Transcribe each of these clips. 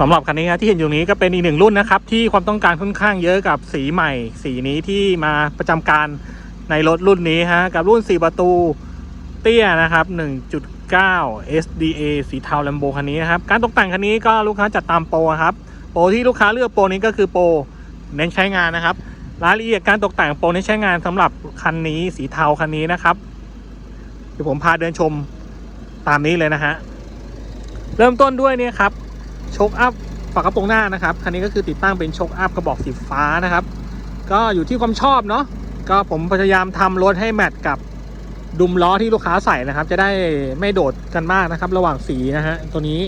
สำหรับคันนี้ครับที่เห็นอยู่นี้ก็เป็นอีกหนึ่งรุ่นนะครับ ที่ความต้องการค่อนข้างเยอะกับสีใหม่ สีนี้ที่มาประจำการในรถรุ่นนี้ฮะกับรุ่น 4 ประตูเตี้ยนะครับ 1.9 SDA สีเทาแลมโบคันนี้นะครับ การตกแต่งคันนี้ก็ลูกค้าจัดตามโปรครับ โปรที่ลูกค้าเลือกโปรนี้ก็คือโปรเน้นใช้งานนะครับ รายละเอียดการตกแต่งโปรเน้นใช้งานสำหรับคันนี้สีเทาคันนี้นะครับเดี๋ยวผมพาเดินชมตามนี้เลยนะฮะเริ่มต้นด้วยเนี่ยครับ โชคอัพฝากระโปรงหน้านะครับ คันนี้ก็คือติดตั้งเป็นโชคอัพกระบอกสีฟ้านะครับ ก็อยู่ที่ความชอบเนาะ ก็ผมพยายามทำรถให้แมทกับดุมล้อที่ลูกค้าใส่นะครับ จะได้ไม่โดดกันมากนะครับ ระหว่างสีนะฮะ ตัวนี้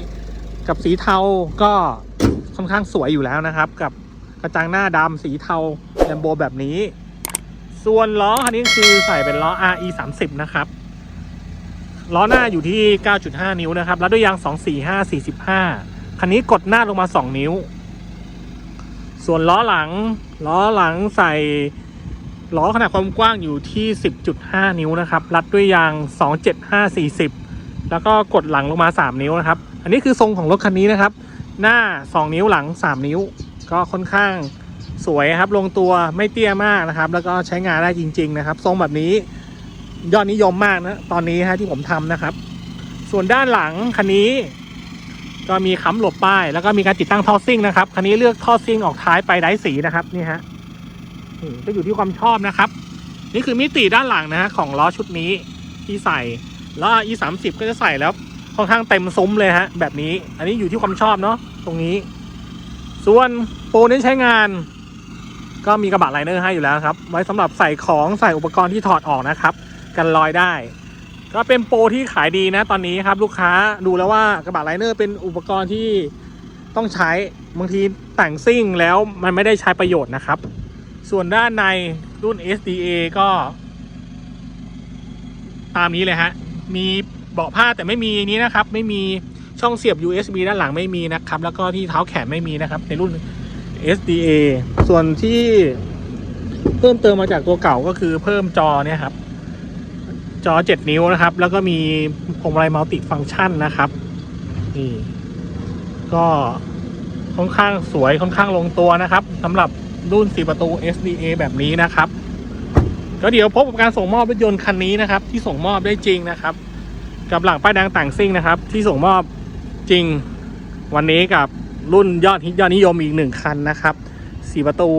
กับสีเทาก็ค่อนข้างสวยอยู่แล้วนะครับ กับกระจังหน้าดำสีเทาแลมโบแบบนี้ ส่วนล้อคันนี้คือใส่เป็นล้อ RE 30นะครับ ล้อหน้าอยู่ที่ 9.5 นิ้วนะครับ แล้วด้วยยาง 245 45 คันนี้กดหน้าลงมา 2 นิ้ว ส่วนล้อหลัง ล้อหลังใส่ล้อขนาดความกว้างอยู่ที่ 10.5 นิ้วนะครับ รัดด้วยยาง 275 40 แล้วก็กดหลังลงมา 3 นิ้วนะครับ อันนี้คือทรงของรถคันนี้นะครับ หน้า 2 นิ้วหลัง 3 นิ้ว ก็ค่อนข้างสวยครับ ลงตัวไม่เตี้ยมากนะครับ แล้วก็ใช้งานได้จริง ๆ นะครับ ทรงแบบนี้ยอดนิยมมากนะ ตอนนี้ฮะที่ผมทำนะครับ ส่วนด้านหลังคันนี้ ก็มีค้ำหลบป้าย แล้วก็มีการติดตั้งท่อซิ่งนะครับ คันนี้เลือกท่อซิ่งออกท้ายไปได้สีนะครับนี่ฮะก็อยู่ที่ความชอบนะครับ นี่คือมิติด้านหลังนะฮะของล้อชุดนี้ที่ใส่แล้ว e 3 0ก็จะใส่แล้วค่อนข้างเต็มซุ้มเลยฮะแบบนี้ อันนี้อยู่ที่ความชอบเนาะตรงนี้ ส่วนโปรเน้นใช้งาน ก็มีกระบะไลเนอร์ให้อยู่แล้วครับ ไว้สำหรับใส่ของใส่อุปกรณ์ที่ถอดออกนะครับ กันรอยได้ ก็เป็นโปรที่ขายดีนะตอนนี้ครับ ลูกค้าดูแล้วว่ากระบะไลเนอร์เป็นอุปกรณ์ที่ต้องใช้บางทีแต่งซิ่งแล้วมันไม่ได้ใช้ประโยชน์นะครับ ส่วนด้านในรุ่น SDA ก็ ตามนี้เลยฮะ มีเบาะผ้าแต่ไม่มีนี้นะครับ ไม่มีช่องเสียบ USB ด้านหลังไม่มีนะครับ แล้วก็ที่เท้าแขนไม่มีนะครับ ในรุ่น SDA ส่วนที่เพิ่มเติมมาจากตัวเก่าก็คือเพิ่มจอเนี่ยครับ จอ 7 นิ้วนะครับ แล้วก็มีพวงมาลัยมัลติฟังก์ชันนะครับนี่ก็ค่อนข้างสวยค่อนข้างลงตัวนะครับสำหรับรุ่น 4 ประตู SDA แบบนี้นะครับ ก็เดี๋ยวพบกับการส่งมอบรถยนต์คันนี้นะครับ ที่ส่งมอบได้จริงนะครับ กับหลังป้ายแดงต่างซิ่งนะครับ ที่ส่งมอบจริงวันนี้กับรุ่นยอดฮิตยอดนิยมอีกหนึ่งคันนะครับ 4 ประตู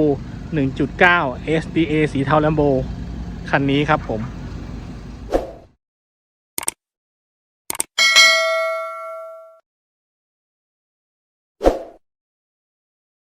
1.9 SDA สีเทาแลมโบคันนี้ครับผม